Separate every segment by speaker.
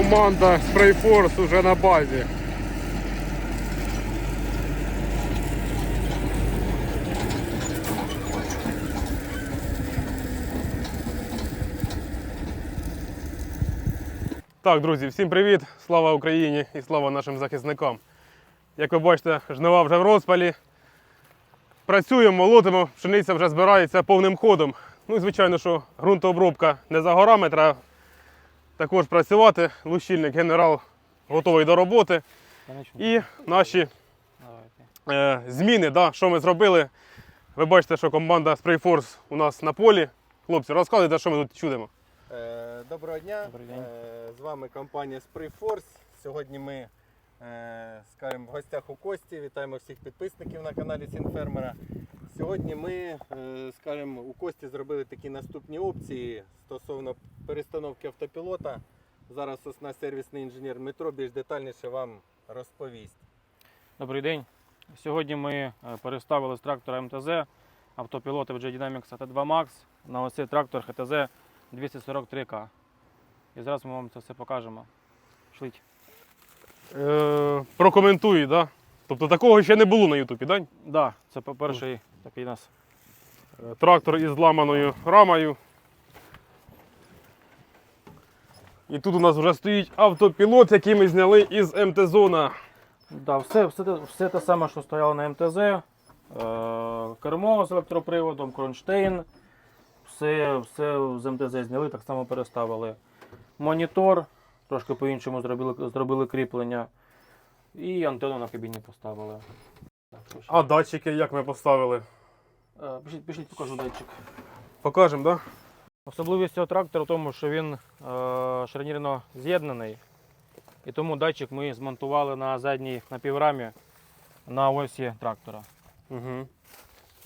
Speaker 1: Команда Sprayforce уже на базі. Так, друзі, всім привіт! Слава Україні і слава нашим захисникам. Як ви бачите, жнива вже в розпалі. Працюємо, молотимо, пшениця вже збирається повним ходом. Ну і звичайно, що ґрунтообробка не за горами, треба також працювати. Лущильник генерал готовий до роботи. І наші е, зміни, да, що ми зробили. Ви бачите, що команда Sprayforce у нас на полі. Хлопці, розказуйте, що ми тут чудимо.
Speaker 2: Е, Доброго дня.
Speaker 3: Добрий день.
Speaker 2: Е, З вами компанія Sprayforce. Сьогодні ми е, скажімо, в гостях у Кості. Вітаємо всіх підписників на каналі Сінфермера. Сьогодні ми е, скажімо, у Кості зробили такі наступні опції стосовно перестановки автопілота. Зараз основний сервісний інженер Дмитро більш детальніше вам розповість.
Speaker 3: Добрий день. Сьогодні ми е, переставили з трактора МТЗ автопілоти вже Dynamics AT2 Max на ось цей трактор ХТЗ 243К. І зараз ми вам це все покажемо. Шліть.
Speaker 1: Е, прокоментуй, да? Тобто такого ще не було на Ютубі, да?
Speaker 3: Да, це по- перший такий у нас.
Speaker 1: Е, Трактор із зламаною рамою. І тут у нас вже стоїть автопілот, який ми зняли із МТ-зона.
Speaker 3: Да, все, все, все те саме, що стояло на МТЗ. Е, кермо з електроприводом, кронштейн. Все, все з МТЗ зняли, так само переставили. Монітор, трошки по-іншому зробили, зробили кріплення. І антенну на кабіні поставили.
Speaker 1: А датчики як ми поставили?
Speaker 3: Е, Пішліть, пішліть, покажу датчик.
Speaker 1: Покажемо, так? Да?
Speaker 3: Особливість цього трактора в тому, що він е, шарнірно з'єднаний. І тому датчик ми змонтували на задній напіврамі на осі трактора.
Speaker 1: Угу.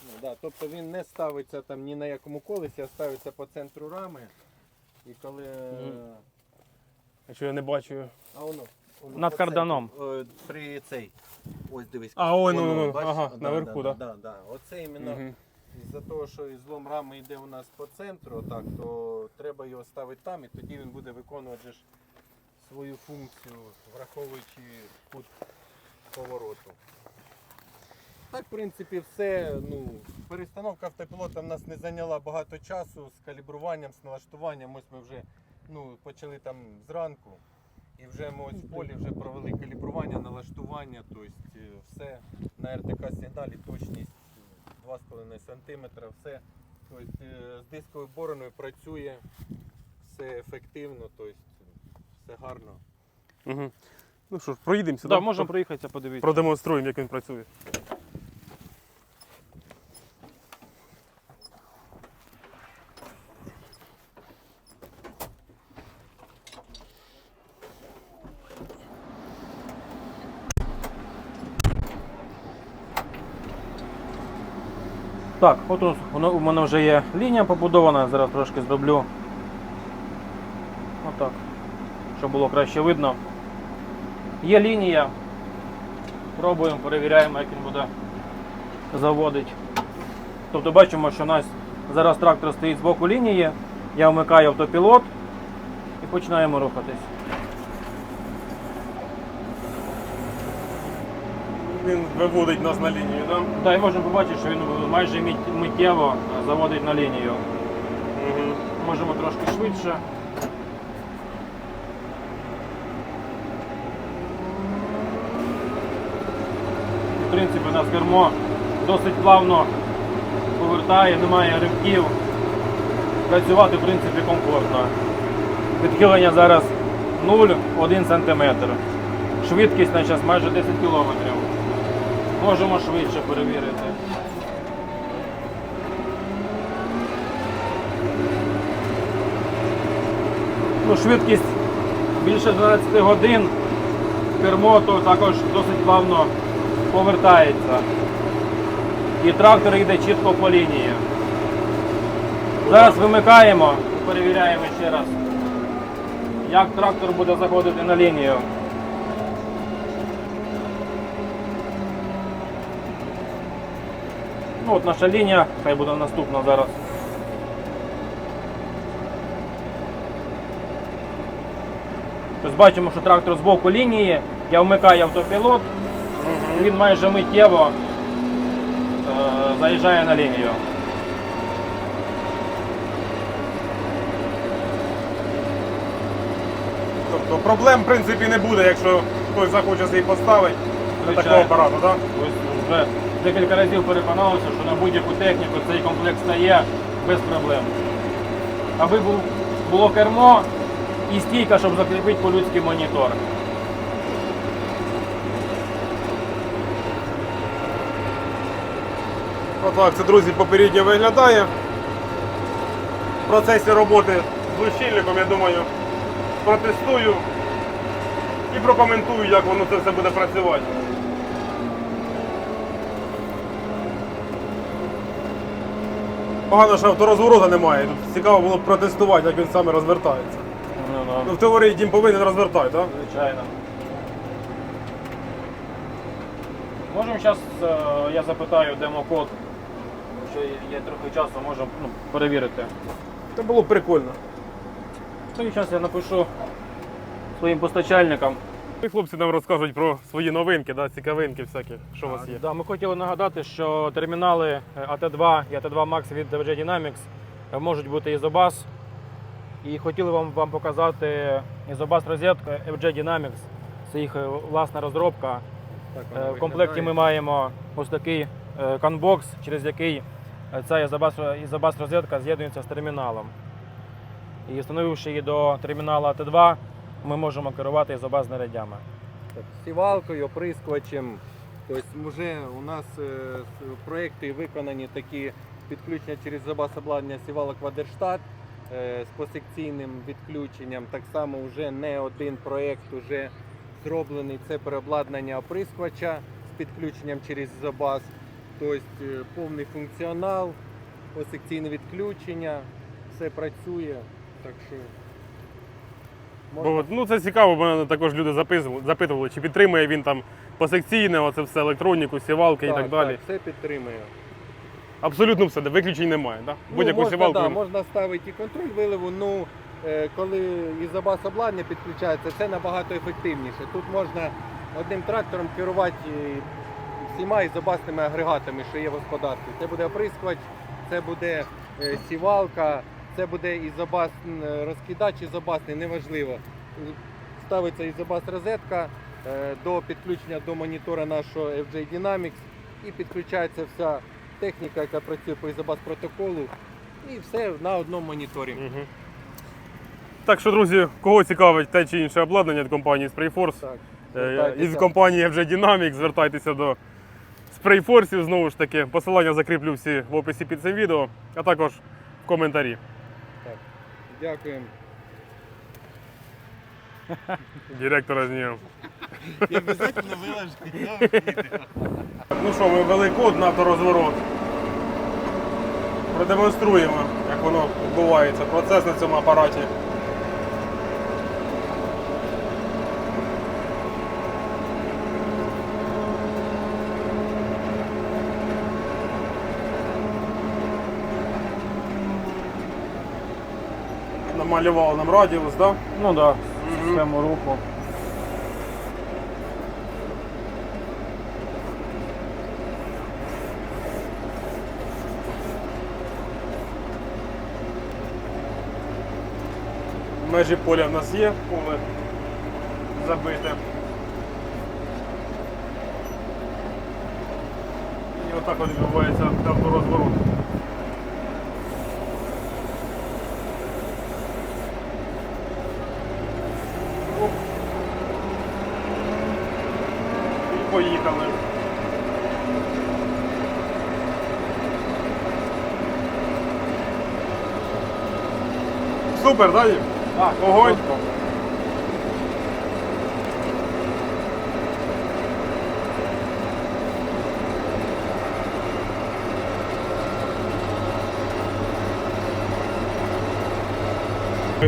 Speaker 2: Ну, да, тобто він не ставиться там ні на якому колесі, а ставиться по центру рами. І коли. е,
Speaker 3: Мгм.
Speaker 1: А що я не бачу?
Speaker 2: А воно.
Speaker 3: Над карданом.
Speaker 2: центру, е, При цей. Ось дивись.
Speaker 1: А, ой, ну, ну, ну,
Speaker 2: бачиш?
Speaker 1: ага,
Speaker 2: Да,
Speaker 1: наверху,
Speaker 2: да.
Speaker 1: да.
Speaker 2: Да, да. Оце іменно
Speaker 1: Угу.
Speaker 2: із-за того, що злом рами йде у нас по центру, так, то треба його ставити там, і тоді він буде виконувати же ж свою функцію, враховуючи кут повороту. Так, в принципі, все. Ну, перестановка автопілота в нас не зайняла багато часу з калібруванням, з налаштуванням. Ось ми вже ну, почали там зранку. І вже ми ось в полі вже провели калібрування, налаштування, тобто е, все на РТК сигналі, точність е, 2,5 см, все. Тобто е, з дисковою бороною працює, все ефективно, тобто все гарно.
Speaker 1: Угу. Ну що ж, проїдемося,
Speaker 3: Так,
Speaker 1: да?
Speaker 3: можемо проїхатися, подивитися.
Speaker 1: продемонструємо, як він працює.
Speaker 3: Так, от у- мене вже є лінія побудована, зараз трошки зроблю. Отак. Щоб було краще видно. Є лінія. Пробуємо, перевіряємо, як він буде заводити. Тобто бачимо, що у нас зараз трактор стоїть з боку лінії. Я вмикаю автопілот і починаємо рухатись.
Speaker 1: Він виводить нас на лінію, так?
Speaker 3: Так, і можемо побачити, що він майже мит- миттєво заводить на лінію.
Speaker 1: Угу.
Speaker 3: Можемо трошки швидше. В принципі, у нас кермо досить плавно повертає, немає ривків. Працювати в принципі комфортно. Відхилення зараз 0,1 см. Швидкість на час майже 10 км. Можемо швидше перевірити. ну, швидкість більше 12 годин, кермо то також досить плавно повертається. І трактор йде чітко по лінії. Зараз вимикаємо і перевіряємо ще раз, як трактор буде заходити на лінію. Ну, от наша лінія, хай буде наступна зараз. Тобто бачимо, що трактор з боку лінії, я вмикаю автопілот, він майже миттєво е, заїжджає на лінію.
Speaker 1: Тобто проблем в принципі не буде, якщо хтось захоче собі поставити на такого апарату, так?
Speaker 3: Ось вже декілька разів переконався, що на будь-яку техніку цей комплект стає без проблем. Аби було кермо і стійка, щоб закріпити по-людськи монітор.
Speaker 1: Отак це, друзі, попередньо виглядає. В процесі роботи з лущильником, я думаю, протестую і прокоментую, як воно це все буде працювати. Погано, що авторозворота немає. Тут цікаво було б протестувати, як він саме розвертається. Ну, в теорії дім повинен розвертати, так?
Speaker 3: Звичайно. Можемо зараз, я запитаю демокод, що є- трохи часу, можемо ну, перевірити.
Speaker 1: Це було б прикольно.
Speaker 3: Тоді зараз я напишу своїм постачальникам.
Speaker 1: І хлопці нам розкажуть про свої новинки, да, цікавинки всякі, що у вас є.
Speaker 3: Да, ми хотіли нагадати, що термінали е, AT2 і AT2 Max від DVG Dynamics е, можуть бути ізобас. І хотіли вам, вам показати ізобас розетку FG Dynamics. Це їх е, власна розробка.
Speaker 2: Так
Speaker 3: Е, В комплекті ми маємо ось такий е, канбокс, через який е, ця ізобас, ізобас розетка з'єднується з терміналом. І встановивши її до термінала AT2, ми можемо керувати.
Speaker 2: Так, сівалкою, оприскувачем. Тобто вже у нас е, проекти виконані такі підключення через забас обладнання сівалок Вадерштат е, з посекційним відключенням. Так само вже не один проєкт вже зроблений. Це переобладнання оприскувача з підключенням через забас. Тобто е, повний функціонал, посекційне відключення, все працює. Так що
Speaker 1: Бо, ну, це цікаво, бо мене також люди запитували, чи підтримує він там посекційне, оце все електроніку, сівалки і так далі.
Speaker 2: все підтримує.
Speaker 1: Абсолютно все, виключень немає. Да?
Speaker 2: Ну,
Speaker 1: Будь-яку
Speaker 2: можна,
Speaker 1: сівалку.
Speaker 2: да, можна ставити і контроль виливу. Ну, е, коли ізобас обладнання підключається, це набагато ефективніше. Тут можна одним трактором керувати всіма ізобасними агрегатами, що є в господарстві. Це буде оприскувач, це буде е, сівалка, це буде ізобас, розкидач ізобасний, неважливо. Ставиться ізобас розетка е, до підключення до монітора нашого FJ Dynamics і підключається вся техніка, яка працює по ізобас протоколу, і все на одному моніторі.
Speaker 1: Мгм. Так що, друзі, кого цікавить те чи інше обладнання від компанії Sprayforce,
Speaker 2: Так.
Speaker 1: е, із компанії FG Dynamics, звертайтеся до Sprayforce, знову ж таки. Посилання закріплю всі в описі під цим відео, а також в коментарі.
Speaker 2: Дякуємо.
Speaker 1: Директора зняв.
Speaker 4: Я.
Speaker 1: Ну що, ми ввели код на авторозворот. Продемонструємо, як воно відбувається, процес на цьому апараті. Намалював нам радіус, так? Да?
Speaker 3: Ну так, да,
Speaker 1: Мгм.
Speaker 3: систему руху.
Speaker 1: Межі поля в нас є, поле забите. І отак от відбувається авторозворот. Супер, да? Дім?
Speaker 3: Так,
Speaker 1: Огонь.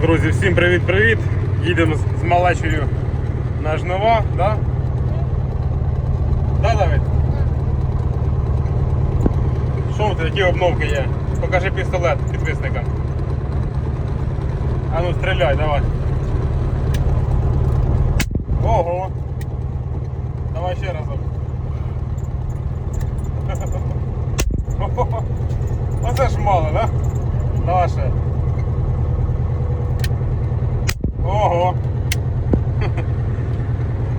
Speaker 1: Друзі, всім привіт-привіт! Їдемо з- малечею на жнива, да? Да, Давид? Що у тебе, які обновки є? Покажи пістолет підписникам. А ну стріляй, давай. Ого. Давай ще разок. Оце ж мало, да? Давай ще. Ого.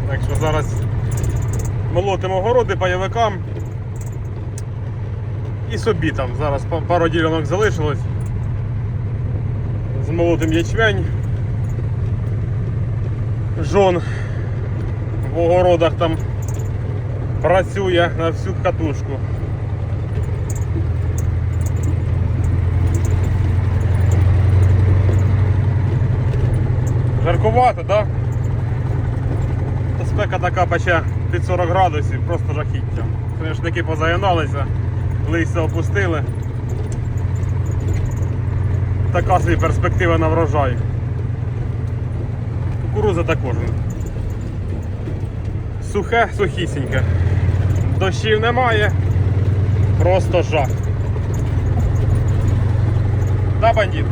Speaker 1: Так що зараз молотимо городи пайовикам. І собі там. Зараз пару ділянок залишилось. Змолотим ячмень. Жон в огородах там працює на всю катушку. Жаркувато, так? Да? Спека така пече під 40 градусів, просто жахіття. Соняшники позагиналися, листя опустили. Така собі перспектива на врожай. Кукуруза також. Сухе, сухісіньке. Дощів немає. Просто жах. Да, бандит?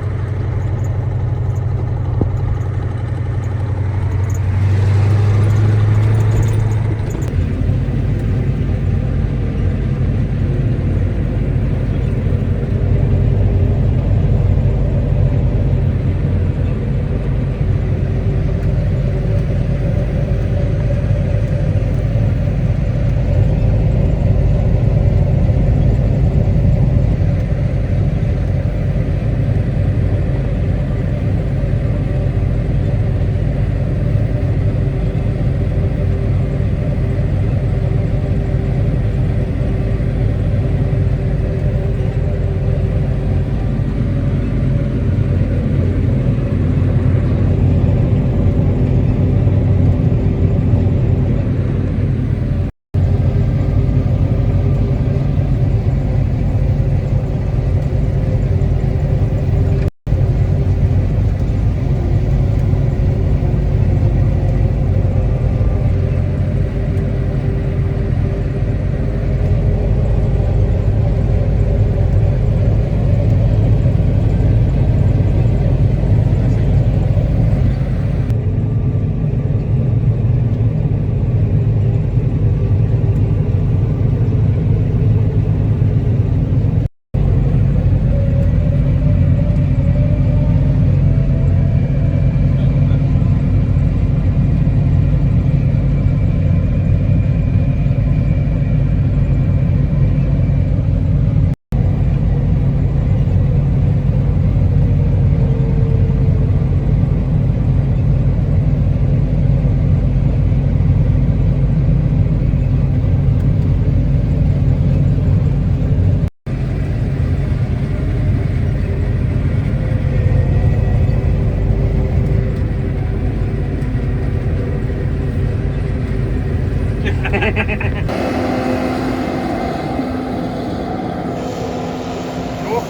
Speaker 1: Ох,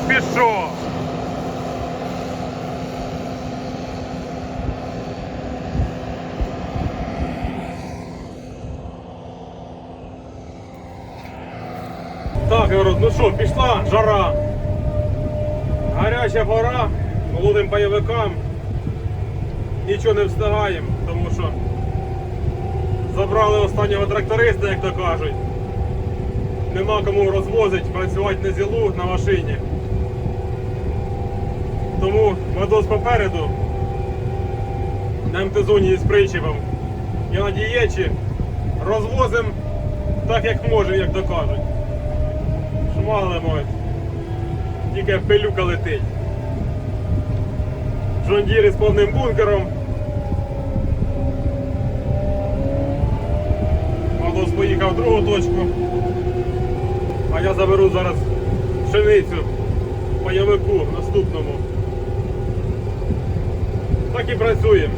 Speaker 1: пішов. Так, народ, ну що, пішла жара. Гаряча пора, молодим пайовикам. Нічого не встигаємо, тому забрали останнього тракториста, як то кажуть. Нема кому розвозити, працювати на зілу на машині. Тому медоз попереду. На МТ-зоні з причепом. Я на дієчі. Розвозимо так, як можемо, як то кажуть. Шмалимо. Тільки пилюка летить. Джондіри з повним бункером. Мадос поїхав в другу точку. А я заберу зараз пшеницю пайовику наступному. Так і працюємо.